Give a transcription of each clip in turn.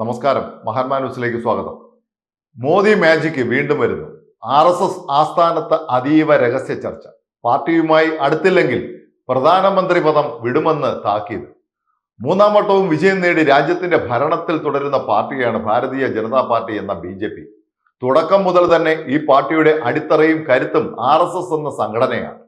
നമസ്കാരം. മഹാത്മാ ന്യൂസിലേക്ക് സ്വാഗതം. മോദി മാജിക്ക് വീണ്ടും വരുന്നു. ആർ എസ് എസ് ആസ്ഥാനത്ത് അതീവ രഹസ്യ ചർച്ച. പാർട്ടിയുമായി അടുത്തില്ലെങ്കിൽ പ്രധാനമന്ത്രി പദം വിടുമെന്ന് താക്കീത്. മൂന്നാം വട്ടവും വിജയം നേടി രാജ്യത്തിന്റെ ഭരണത്തിൽ തുടരുന്ന പാർട്ടിയാണ് ഭാരതീയ ജനതാ പാർട്ടി എന്ന ബി ജെ പി. തുടക്കം മുതൽ തന്നെ ഈ പാർട്ടിയുടെ അടിത്തറയും കരുത്തും ആർ എസ് എസ് എന്ന സംഘടനയാണ്.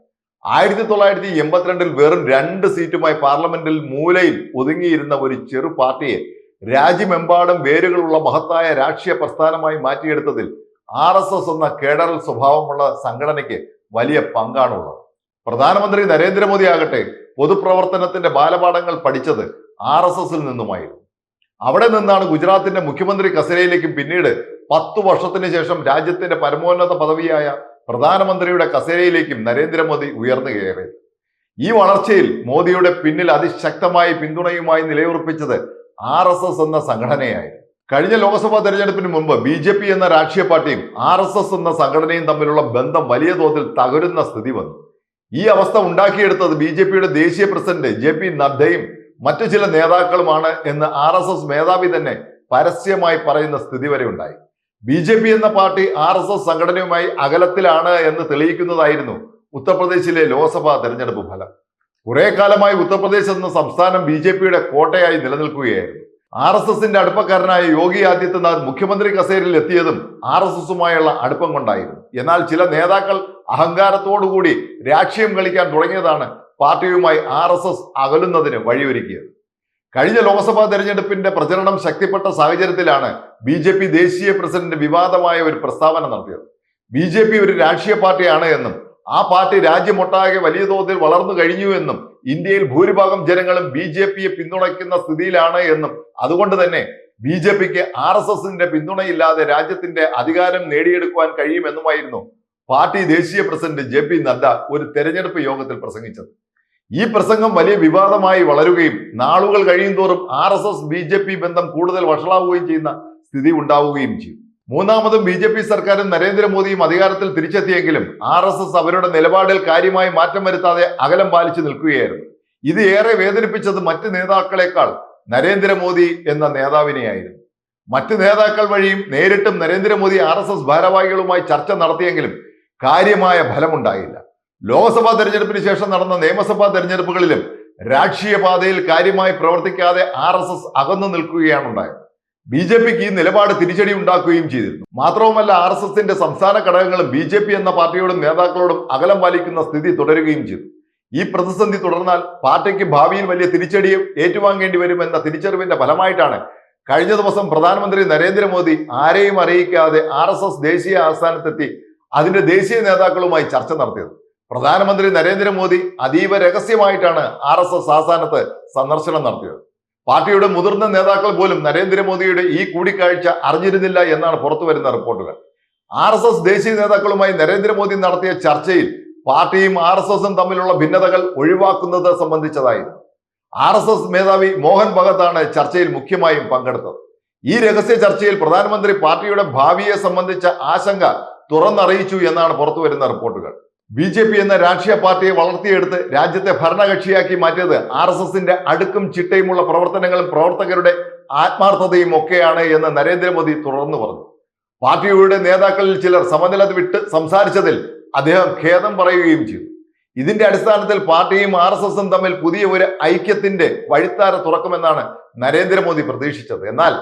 ആയിരത്തി തൊള്ളായിരത്തി എൺപത്തിരണ്ടിൽ വെറും രണ്ട് സീറ്റുമായി പാർലമെന്റിൽ മൂലയിൽ ഒതുങ്ങിയിരുന്ന ഒരു ചെറു പാർട്ടിയെ രാജ്യമെമ്പാടും വേരുകളുള്ള മഹത്തായ രാഷ്ട്രീയ പ്രസ്ഥാനമായി മാറ്റിയെടുത്തതിൽ ആർ എസ് എസ് എന്ന കേഡറൽ സ്വഭാവമുള്ള സംഘടനയ്ക്ക് വലിയ പങ്കാണുള്ളത്. പ്രധാനമന്ത്രി നരേന്ദ്രമോദി ആകട്ടെ പൊതുപ്രവർത്തനത്തിന്റെ ബാലപാഠങ്ങൾ പഠിച്ചത് ആർ എസ് എസിൽ നിന്നുമായിരുന്നു. അവിടെ നിന്നാണ് ഗുജറാത്തിന്റെ മുഖ്യമന്ത്രി കസേരയിലേക്കും പിന്നീട് പത്തു വർഷത്തിന് ശേഷം രാജ്യത്തിന്റെ പരമോന്നത പദവിയായ പ്രധാനമന്ത്രിയുടെ കസേരയിലേക്കും നരേന്ദ്രമോദി ഉയർന്നു കയറിയത്. ഈ വളർച്ചയിൽ മോദിയുടെ പിന്നിൽ അതിശക്തമായി പിന്തുണയുമായി നിലയുറപ്പിച്ചത് ആർ എസ് എസ് എന്ന സംഘടനയായിരുന്നു കഴിഞ്ഞ ലോക്സഭാ തെരഞ്ഞെടുപ്പിന് മുമ്പ് ബി ജെ പി എന്ന രാഷ്ട്രീയ പാർട്ടിയും ആർ എസ് എസ് എന്ന സംഘടനയും തമ്മിലുള്ള ബന്ധം വലിയ തോതിൽ തകരുന്ന സ്ഥിതി വന്നു. ഈ അവസ്ഥ ഉണ്ടാക്കിയെടുത്തത് ബി ജെ പിയുടെ ദേശീയ പ്രസിഡന്റ് ജെ പി നദ്ദയും മറ്റു ചില നേതാക്കളുമാണ് എന്ന് ആർ എസ് എസ് മേധാവി തന്നെ പരസ്യമായി പറയുന്ന സ്ഥിതി വരെ ഉണ്ടായി. ബി ജെ പി എന്ന പാർട്ടി ആർ എസ് എസ് സംഘടനയുമായി അകലത്തിലാണ് എന്ന് തെളിയിക്കുന്നതായിരുന്നു ഉത്തർപ്രദേശിലെ ലോക്സഭാ തെരഞ്ഞെടുപ്പ് ഫലം. കുറെ കാലമായി ഉത്തർപ്രദേശ് എന്ന സംസ്ഥാനം ബി ജെ പിയുടെ കോട്ടയായി നിലനിൽക്കുകയായിരുന്നു. ആർ എസ് എസിന്റെ അടുപ്പക്കാരനായ യോഗി ആദിത്യനാഥ് മുഖ്യമന്ത്രി കസേരയിൽ എത്തിയതും ആർ എസ് എസുമായുള്ള അടുപ്പം കൊണ്ടായിരുന്നു. എന്നാൽ ചില നേതാക്കൾ അഹങ്കാരത്തോടുകൂടി രാഷ്ട്രീയം കളിക്കാൻ തുടങ്ങിയതാണ് പാർട്ടിയുമായി ആർ എസ് എസ് അകലുന്നതിന് വഴിയൊരുക്കിയത്. കഴിഞ്ഞ ലോക്സഭാ തെരഞ്ഞെടുപ്പിന്റെ പ്രചരണം ശക്തിപ്പെട്ട സാഹചര്യത്തിലാണ് ബി ജെ പി ദേശീയ പ്രസിഡന്റ് വിവാദമായ ഒരു പ്രസ്താവന നടത്തിയത്. ബി ജെ പി ഒരു രാഷ്ട്രീയ പാർട്ടിയാണ് എന്നും ആ പാർട്ടി രാജ്യമൊട്ടാകെ വലിയ തോതിൽ വളർന്നു കഴിഞ്ഞു എന്നും ഇന്ത്യയിൽ ഭൂരിഭാഗം ജനങ്ങളും ബി ജെ പിയെ പിന്തുണയ്ക്കുന്ന സ്ഥിതിയിലാണ് എന്നും. അതുകൊണ്ട് തന്നെ ബി ജെ പിക്ക് ആർ എസ് എസിന്റെ പിന്തുണയില്ലാതെ രാജ്യത്തിന്റെ അധികാരം നേടിയെടുക്കുവാൻ കഴിയുമെന്നുമായിരുന്നു പാർട്ടി ദേശീയ പ്രസിഡന്റ് ജെ പി നദ്ദ ഒരു തെരഞ്ഞെടുപ്പ് യോഗത്തിൽ പ്രസംഗിച്ചത്. ഈ പ്രസംഗം വലിയ വിവാദമായി വളരുകയും നാളുകൾ കഴിയും തോറും R S S B J P ബന്ധം കൂടുതൽ വഷളാവുകയും ചെയ്യുന്ന സ്ഥിതി ഉണ്ടാവുകയും ചെയ്തു. മൂന്നാമതും ബി ജെ പി സർക്കാരും നരേന്ദ്രമോദിയും അധികാരത്തിൽ തിരിച്ചെത്തിയെങ്കിലും ആർ എസ് എസ് അവരുടെ നിലപാടിൽ കാര്യമായി മാറ്റം വരുത്താതെ അകലം പാലിച്ചു നിൽക്കുകയായിരുന്നു. ഇത് ഏറെ വേദനിപ്പിച്ചത് മറ്റ് നേതാക്കളെക്കാൾ നരേന്ദ്രമോദി എന്ന നേതാവിനെയായിരുന്നു. മറ്റ് നേതാക്കൾ വഴിയും നേരിട്ടും നരേന്ദ്രമോദി ആർ എസ് എസ് ഭാരവാഹികളുമായി ചർച്ച നടത്തിയെങ്കിലും കാര്യമായ ഫലമുണ്ടായില്ല. ലോക്സഭാ തെരഞ്ഞെടുപ്പിന് ശേഷം നടന്ന നിയമസഭാ തെരഞ്ഞെടുപ്പുകളിലും രാഷ്ട്രീയ പാതയിൽ കാര്യമായി പ്രവർത്തിക്കാതെ ആർ എസ് എസ് അകന്നു നിൽക്കുകയാണ് ഉണ്ടായത് ബി ജെ പിക്ക് ഈ നിലപാട് തിരിച്ചടി ഉണ്ടാക്കുകയും ചെയ്തിരുന്നു. മാത്രവുമല്ല ആർ എസ് എസിന്റെ സംസ്ഥാന ഘടകങ്ങളും ബി ജെ പി എന്ന പാർട്ടിയോടും നേതാക്കളോടും അകലം പാലിക്കുന്ന സ്ഥിതി തുടരുകയും ചെയ്തു. ഈ പ്രതിസന്ധി തുടർന്നാൽ പാർട്ടിക്ക് ഭാവിയിൽ വലിയ തിരിച്ചടി ഏറ്റുവാങ്ങേണ്ടി വരുമെന്ന തിരിച്ചറിവിന്റെ ഫലമായിട്ടാണ് കഴിഞ്ഞ ദിവസം പ്രധാനമന്ത്രി നരേന്ദ്രമോദി ആരെയും അറിയിക്കാതെ ആർ എസ് എസ് ദേശീയ ആസ്ഥാനത്തെത്തി അതിന്റെ ദേശീയ നേതാക്കളുമായി ചർച്ച നടത്തിയത്. പ്രധാനമന്ത്രി നരേന്ദ്രമോദി അതീവ രഹസ്യമായിട്ടാണ് ആർ എസ് എസ് ആസ്ഥാനത്ത് സന്ദർശനം നടത്തിയത്. പാർട്ടിയുടെ മുതിർന്ന നേതാക്കൾ പോലും നരേന്ദ്രമോദിയുടെ ഈ കൂടിക്കാഴ്ച അറിഞ്ഞിരുന്നില്ല എന്നാണ് പുറത്തു വരുന്ന റിപ്പോർട്ടുകൾ. ആർ എസ് എസ് ദേശീയ നേതാക്കളുമായി നരേന്ദ്രമോദി നടത്തിയ ചർച്ചയിൽ പാർട്ടിയും ആർ എസ് എസും തമ്മിലുള്ള ഭിന്നതകൾ ഒഴിവാക്കുന്നത് സംബന്ധിച്ചതായിരുന്നു. ആർ എസ് എസ് മേധാവി മോഹൻ ഭഗത്താണ് ചർച്ചയിൽ മുഖ്യമായും പങ്കെടുത്തത്. ഈ രഹസ്യ ചർച്ചയിൽ പ്രധാനമന്ത്രി പാർട്ടിയുടെ ഭാവിയെ സംബന്ധിച്ച ആശങ്ക തുറന്നറിയിച്ചു എന്നാണ് പുറത്തു വരുന്ന റിപ്പോർട്ടുകൾ. ബി ജെ പി എന്ന രാഷ്ട്രീയ പാർട്ടിയെ വളർത്തിയെടുത്ത് രാജ്യത്തെ ഭരണകക്ഷിയാക്കി മാറ്റിയത് ആർ എസ് എസിന്റെ അടുക്കും ചിട്ടയുമുള്ള പ്രവർത്തനങ്ങളും പ്രവർത്തകരുടെ ആത്മാർത്ഥതയും ഒക്കെയാണ് എന്ന് നരേന്ദ്രമോദി തുടർന്ന് പറഞ്ഞു. പാർട്ടിയുടെ നേതാക്കളിൽ ചിലർ സമനില വിട്ട് സംസാരിച്ചതിൽ അദ്ദേഹം ഖേദം പറയുകയും ചെയ്തു. ഇതിന്റെ അടിസ്ഥാനത്തിൽ പാർട്ടിയും ആർ എസ് എസും തമ്മിൽ പുതിയ ഒരു ഐക്യത്തിന്റെ വഴിത്താര തുറക്കുമെന്നാണ് നരേന്ദ്രമോദി പ്രതീക്ഷിച്ചത്. എന്നാൽ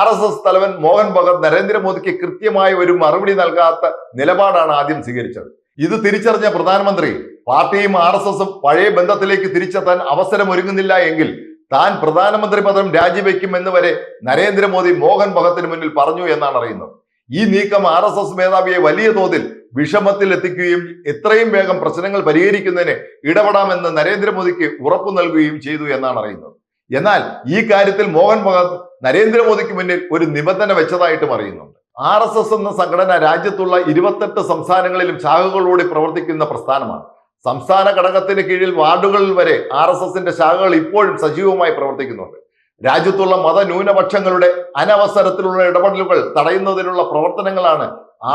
ആർ എസ് എസ് തലവൻ മോഹൻ ഭഗത് നരേന്ദ്രമോദിക്ക് കൃത്യമായ ഒരു മറുപടി നൽകാത്ത നിലപാടാണ് ആദ്യം സ്വീകരിച്ചത്. ഇത് തിരിച്ചറിഞ്ഞ പ്രധാനമന്ത്രി പാർട്ടിയും ആർ എസ് എസും പഴയ ബന്ധത്തിലേക്ക് തിരിച്ചെത്താൻ അവസരം ഒരുങ്ങുന്നില്ല എങ്കിൽ താൻ പ്രധാനമന്ത്രി പദം രാജിവെക്കും എന്ന് വരെ നരേന്ദ്രമോദി മോഹൻ ഭഗത്തിന് മുന്നിൽ പറഞ്ഞു എന്നാണ് അറിയുന്നത്. ഈ നീക്കം ആർ എസ് എസ് മേധാവിയെ വലിയ തോതിൽ വിഷമത്തിൽ എത്തിക്കുകയും എത്രയും വേഗം പ്രശ്നങ്ങൾ പരിഹരിക്കുന്നതിന് ഇടപെടാമെന്ന് നരേന്ദ്രമോദിക്ക് ഉറപ്പു നൽകുകയും ചെയ്തു എന്നാണ് അറിയുന്നത്. എന്നാൽ ഈ കാര്യത്തിൽ മോഹൻ ഭഗത് നരേന്ദ്രമോദിക്ക് മുന്നിൽ ഒരു നിബന്ധന വെച്ചതായിട്ടും അറിയുന്നുണ്ട്. ആർ എസ് എസ് എന്ന സംഘടന രാജ്യത്തുള്ള ഇരുപത്തെട്ട് സംസ്ഥാനങ്ങളിലും ശാഖകളിലൂടെ പ്രവർത്തിക്കുന്ന പ്രസ്ഥാനമാണ്. സംസ്ഥാന ഘടകത്തിന് കീഴിൽ വാർഡുകളിൽ വരെ ആർ എസ് എസിന്റെ ശാഖകൾ ഇപ്പോഴും സജീവമായി പ്രവർത്തിക്കുന്നുണ്ട്. രാജ്യത്തുള്ള മതന്യൂനപക്ഷങ്ങളുടെ അനവസരത്തിലുള്ള ഇടപെടലുകൾ തടയുന്നതിനുള്ള പ്രവർത്തനങ്ങളാണ്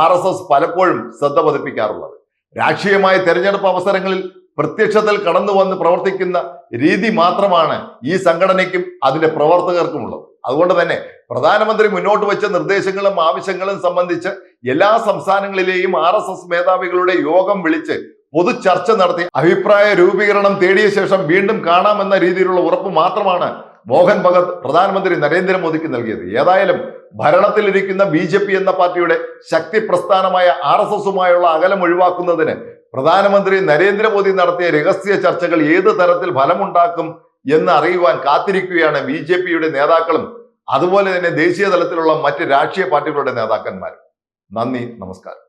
ആർ എസ് എസ് പലപ്പോഴും ശ്രദ്ധ പതിപ്പിക്കാറുള്ളത്. രാഷ്ട്രീയമായ തെരഞ്ഞെടുപ്പ് അവസരങ്ങളിൽ പ്രത്യക്ഷത്തിൽ കടന്നു വന്ന് പ്രവർത്തിക്കുന്ന രീതി മാത്രമാണ് ഈ സംഘടനയ്ക്കും അതിന്റെ പ്രവർത്തകർക്കുമുള്ളത്. അതുകൊണ്ട് തന്നെ പ്രധാനമന്ത്രി മുന്നോട്ട് വെച്ച നിർദ്ദേശങ്ങളും ആവശ്യങ്ങളും സംബന്ധിച്ച് എല്ലാ സംസ്ഥാനങ്ങളിലെയും ആർ എസ് എസ് മേധാവികളുടെ യോഗം വിളിച്ച് പൊതു ചർച്ച നടത്തി അഭിപ്രായ രൂപീകരണം തേടിയ ശേഷം വീണ്ടും കാണാമെന്ന രീതിയിലുള്ള ഉറപ്പ് മാത്രമാണ് മോഹൻ ഭഗത് പ്രധാനമന്ത്രി നരേന്ദ്രമോദിക്ക് നൽകിയത്. ഏതായാലും ഭരണത്തിലിരിക്കുന്ന ബി ജെ പി എന്ന പാർട്ടിയുടെ ശക്തി പ്രസ്ഥാനമായ ആർ എസ് എസുമായുള്ള അകലം ഒഴിവാക്കുന്നതിന് പ്രധാനമന്ത്രി നരേന്ദ്രമോദി നടത്തിയ രഹസ്യ ചർച്ചകൾ ഏത് തരത്തിൽ ഫലമുണ്ടാക്കും എന്ന് അറിയുവാൻ കാത്തിരിക്കുകയാണ് ബി ജെ പിയുടെ നേതാക്കളും അതുപോലെ തന്നെ ദേശീയ തലത്തിലുള്ള മറ്റ് രാഷ്ട്രീയ പാർട്ടികളുടെ നേതാക്കന്മാരും. നന്ദി നമസ്കാരം.